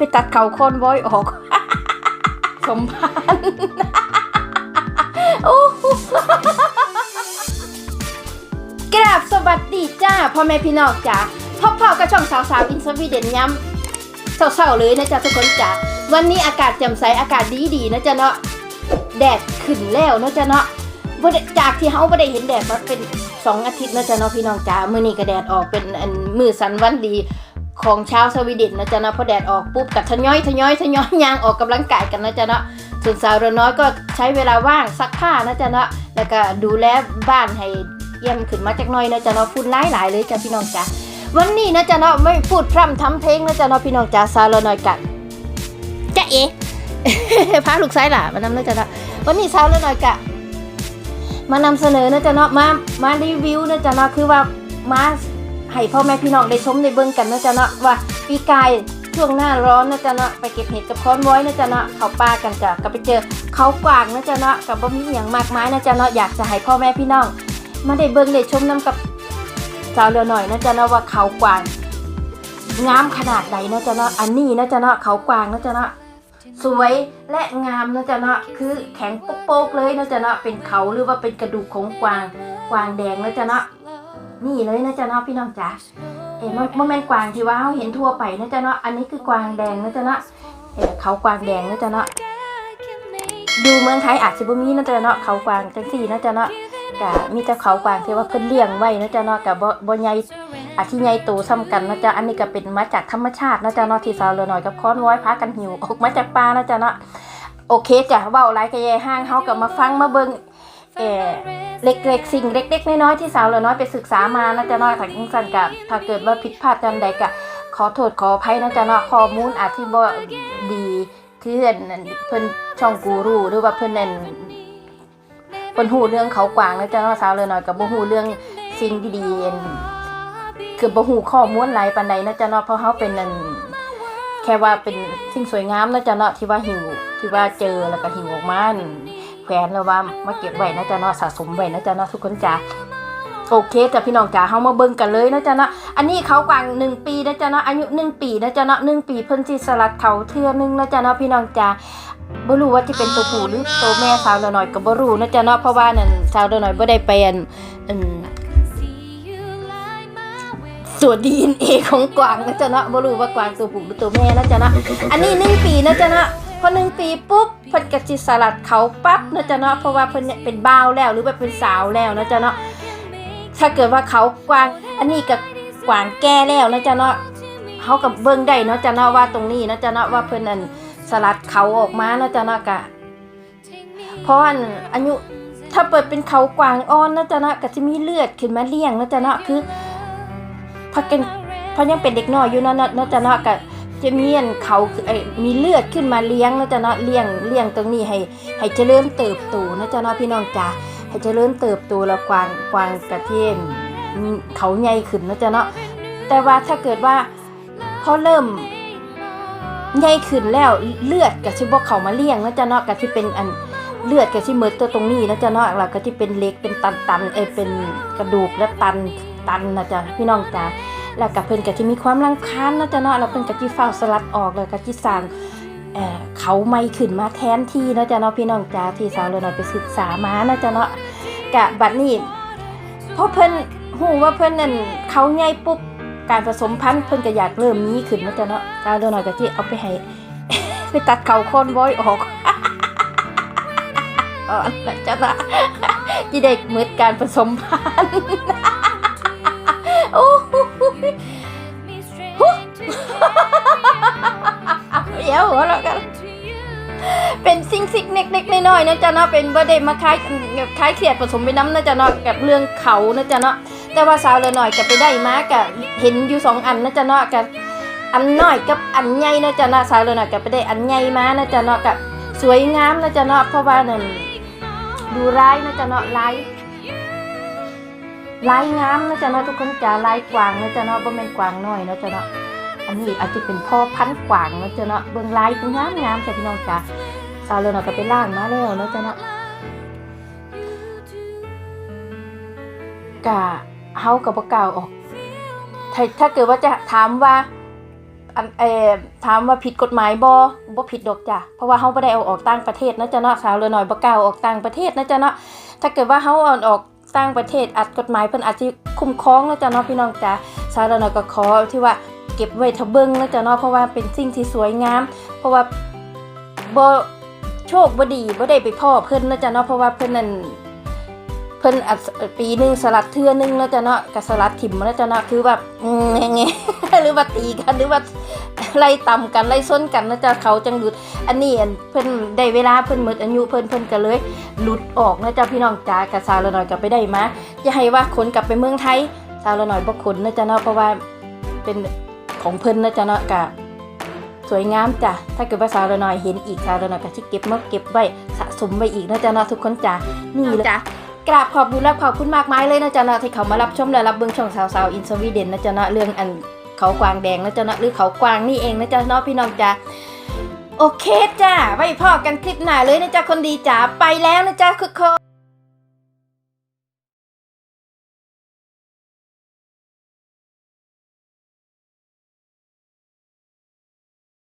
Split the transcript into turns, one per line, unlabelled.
ไปตัดเขาโคนบอยออก สมพันธ์โอ้โหกราบสวัสดีจ้าพ่อแม่พี่น้องจ้าพบพ่อกับช่องสาวสาวอินสวีเดนย้ำเศร้าๆเลยนะจ๊ะทุกคนจ้าวันนี้อากาศแจ่มใสอากาศดีๆนะจ๊ะเนาะแดดขึ้นแล้วนะจ๊ะเนาะจากที่เฮาบ่ได้เห็นแดดมาเป็นสองอาทิตย์นะจ๊ะเนาะพี่น้องจ้ามื้อนี้ก็แดดออกเป็นอันมือสันวันดี ของชาวสวีเดนนะจ๊ะเนาะพอแดดออกปุ๊บก็ทะย้อยทะย้อยทะย้อยยางออกกำลังกายกันนะจ๊ะเนาะส่วนสาวเรือน้อยก็ใช้เวลาว่างซักผ้านะจ๊ะเนาะแล้วก็ดูแลบ้านให้เยี่ยมขึ้นมาจักน่อยนะจ๊ะเนาะพูดหลายหลายเลยจ้ะพี่น้องจ้ะวันนี้นะจ๊ะเนาะไม่พูดพร่ำทำเพลงนะจ๊ะเนาะพี่น้องจ้ะสาวเรือน้อยกันจ้ะเอ๋พาลูกไซหล่ะมานำนะจ๊ะเนาะวันนี้สาวเรือน้อยกะมานำเสนอนะจ๊ะเนาะมามารีวิวนะจ๊ะเนาะคือว่ามา ให้พ่อแม่พี่น้องได้ชมได้เบิ่งกันนะจ๊ะเนาะว่าปีกายช่วงหน้าร้อนนะจ๊ะเนาะไปเก็บเห็ดกับค้อนไว้นะจ๊ะเนาะเขาป่ากันจ้ะก็ไปเจอเขากวางนะจ๊ะเนาะกับบ่มีอย่างมากมายนะจ๊ะเนาะอยากจะให้พ่อแม่พี่น้องมาได้เบิ่งได้ชมน้กับสาวเรือหน่อยนะจ๊ะเนาะว่าเขากวางงามขนาดใดนะจ๊ะเนาะอันนี้นะจ๊ะเนาะเขากวางนะจ๊ะเนาะสวยและงามนะจ๊ะเนาะคือแข็งโป๊กๆเลยนะจ๊ะเนาะเป็นเขาหรือว่าเป็นกระดูกของกวางกวางแดงนะจ๊ะเนาะ นี่เลยนะจ๊ะเนาะพี่น้องจ๋าเห็นมันแม่นกวางที่ว่าเราเห็นทั่วไปนะจ๊ะเนาะอันนี้คือกวางแดงนะจ๊ะเนาะเออเขากวางแดงนะจ๊ะเนาะดูเมืองไทยอาจจะบ่มีนะจ๊ะเนาะเขากวางจังสี่นะจ๊ะเนาะกะมีแต่เขากวางที่ว่าเพิ่นเลี้ยงไว้นะจ๊ะเนาะกะบ่บ่ใหญ่อาที่ใหญ่โตซ้ำกันนะจ๊ะอันนี้ก็เป็นมาจากธรรมชาตินะจ๊ะเนาะที่สาวเรือน้อยกับค้อนว้อยพากันหิวออกมาจากป่านะจ๊ะเนาะโอเคจ้ะเว้าไรก็แย่ห้างเฮากลับมาฟังมาเบิ่ง เออเล็กๆ สิ่งเล็ก ๆ น้อยๆที่สาวเหลือน้อยไปศึกษามานะจ๊ะเนาะถ้าจังซั่นก็ถ้าเกิดว่าผิดพลาดจังใดก็ขอโทษขออภัยนะจ๊ะเนาะข้อมูลอาจที่บ่ดีคือเพิ่นเพิ่นช่องกูรูหรือว่าเพิ่นนั่นเพิ่นฮู้เรื่องเขากวางนะจ๊ะเนาะสาวเหลือน้อยก็บ่ฮู้เรื่องสิ่งดีๆอันคือบ่ฮู้ข้อมูลหลายปานใดนะจ๊ะเนาะเพราะเฮาเป็นนั่นแค่ว่าเป็นสิ่งสวยงามนะจ๊ะเนาะที่ว่าหิวที่ว่าเจอแล้วก็หิวออกมานี่ แขวนแล้วว่ามาเก็บไว้นะจ๊ะเนาะสะสมไว้นะจ๊ะเนาะทุกคนจ้าโอเคจ้ะพี่น้องจ๋าเฮามาเบิ่งกันเลยนะจ๊ะเนาะ อันนี้เขากวางหนึ่งปีนะจ๊ะเนาะ อายุหนึ่งปีนะจ๊ะเนาะหนึ่งปีเพิ่นสิสลัดเขาเทื่อนึงนะจ๊ะเนาะพี่น้องจ๋าบ่รู้ว่าจะเป็นตัวผู้หรือตัวแม่สาวเดอน้อยก็บ่รู้นะจ๊ะเนาะ เพราะว่านั่นสาวเดอน้อยบ่ได้ไปอันอืมส่วนดีเอ็นเอของกวางนะจ๊ะเนาะบ่รู้ว่ากวางตัวผู้หรือตัวแม่นะจ๊ะเนาะ อันนี้หนึ่งปีนะจ๊ะเนาะ พอหนึ่งปีปุ๊บ เพิ่นก็สิสลัดเขาปั๊บนะจ๊ะเนาะเพราะว่าเพิ่นเนี่ยเป็นบ่าวแล้วหรือว่าเป็นสาวแล้วนะจ๊ะเนาะถ้าเกิดว่าเขากวางอันนี้ก็กวางแก่แล้วนะจ๊ะเนาะเฮากับเบิ่งได้เนาะจ๊ะเนาะว่าตรงนี้นะจ๊ะเนาะว่าเพิ่นอันสลัดเขาออกมานะจ๊ะเนาะกะเพราะอันอายุถ้าเปิดเป็นเขากวางอ่อนนะจ๊ะเนาะก็สิมีเลือดขึ้นมาเลี้ยงนะจ๊ะเนาะคือพอกันพอยังเป็นเด็กน้อยอยู่เนาะเนาะเนาะจะเนาะก็ จะมีอันเขาคือไอ้มีเลือดขึ้นมาเลี้ยงนะจะเนาะเลี้ยงเลี้ยงตรงนี้ให้ให้เจริญเติบโตนะจะเนาะพี่น้องจ๋าให้เจริญเติบโตแล้วกวางกวางกระเทียมเขาใหญ่ขึ้นนะจะเนาะแต่ว่าถ้าเกิดว่าพอเริ่มใหญ่ขึ้นแล้วเลือดก็สิบ่เขามาเลี้ยงนะจะเนาะก็ที่เป็นอันเลือดก็สิหมดตัวตรงนี้นะจะเนาะแล้วก็ที่เป็นเล็กเป็นตันๆเอเป็นกระดูกและตันตันนะจ๊ะพี่น้องจ๋า แล้วกับเพิ่นก็จะมีความรังคาญนะจ๊ะเนาะแล้วเพิ่นก็จิฟ้าสลัดออกแล้วก็จิสร้างเออเขาไม่ขึ้นมาแทนที่นะจ๊ะเนาะพี่น้องจ๋าที่สาวเลยน้อยไปศึกษามานะจ๊ะเนาะกะบัดนี้พอเพิ่นฮู้ว่าเพิ่นนั่นเขาใหญ่ปุ๊บการผสมพันธุ์เพิ่นก็อยากเริ่มมีขึ้นนะจ๊ะเนาะสาวเลยน้อยก็จิเอาไปให้ไปตัดเขาโคนว้อยออกอ๋อนะจ๊ะนะจีเด็กมืดการผสมพันธุ์ ดี๋ยวหัวเราะกัน เป็นสิ่งสิ่งเล็กๆน้อยๆนะจ๊ะเนาะเป็นบ่ได้มาคล้ายคล้ายเขียดผสมไปน้ำนะจ๊ะเนาะกับเรื่องเขานะจ๊ะเนาะแต่ว่าสาวเลยหน่อยก็ไปได้มากับเห็นอยู่สองอันนะจ๊ะเนาะกับอันน้อยกับอันใหญ่นะจ๊ะเนาะสาวเลยหน่อยก็ไปได้อันใหญ่มานะจ๊ะเนาะกับสวยงามนะจ๊ะเนาะเพราะว่านั่นดูร้ายนะจ๊ะเนาะร้ายลายงามนะจ๊ะเนาะทุกคนจ๋าลายกวางนะจ๊ะเนาะบ่แม่นกวางน้อยนะจ๊ะเนาะ อันนี้อาจจะเป็นพ่อพันธุ์กวางนะเจ๊ะเนาะเบิ่งลายก็งามงามจ้ะพี่น้องจ๋าสาวเลยเนาะก็ไปล่างมาแล้วนะเจ๊ะเนาะกะเฮาก็บ่กล้าออกถ้าถ้าเกิดว่าจะถามว่าอันเออถามว่าผิดกฎหมายบ่บ่ผิดดอกจ้ะเพราะว่าเฮาบ่ได้เอาออกต่างประเทศนะจ๊ะเนาะสาวเรือน้อยบ่กล้าเอาออกต่างประเทศนะจ๊ะเนาะถ้าเกิดว่าเฮาเอาออกต่างประเทศอัดกฎหมายเพิ่นอาจจะคุ้มครองนะจ๊ะเนาะพี่น้องจ้ะสาวเรือน้อยก็ขอที่ว่า ก็บไว้ทะเบิ่งนะจ๊ะเนาะเพราะว่าเป็นสิ่งที่สวยงาม เพราะว่าบ่โชคบ่ดีบ่ได้ไปพ่อเพิ่นนะจ๊ะเนาะเพราะว่าเพิ่นนั่นเพิ่นอัดปีหนึงสลัดเทือหนึงแล้วจ้ะเนาะกับสลัดถิ่มแล้วจ้ะเนาะคือแบบอืมอย่างเงี้ยหรือว่าตีกันหรือว่าไล่ต่ำกันไล่ส้นกันนะจ๊ะเขาจังหลุด อันนี้อันเพิ่นได้เวลาเพิ่นหมดอายุเพิ่นเพิ่นก็เลยหลุดออกนะจ๊ะพี่น้องจ๋ากับสาวละหน่อยก็ไปได้มาอย่าให้ว่าขนกลับไปเมืองไทยสาวละหน่อยบ่ขนนะจ๊ะเนาะเพราะว่าเป็น ของเพิ่นนะจ๊ะเนาะกะสวยงามจ้ะ ถ้าเกิดว่าสาวละหน่อยเห็นอีกสาวละหน่อยก็สิเก็บมาเก็บไว้สะสมไว้อีกนะจ๊ะเนาะทุกคนจ้ะนี่เลยจ้ะกราบขอบคุณและขอบคุณมากมายเลยนะจ๊ะเนาะที่เขามารับชมและรับเบิ่งช่องสาวสาวอินสวีเดนนะจ๊ะเนาะเรื่องอันเขากวางแดงนะจ๊ะเนาะหรือเขากวางนี่เองนะจ๊ะเนาะพี่น้องจ้ะโอเคจ้าไว้พอกันคลิปหน้าเลยนะจ๊ะคนดีจ๋าไปแล้วนะจ๊ะทุกคน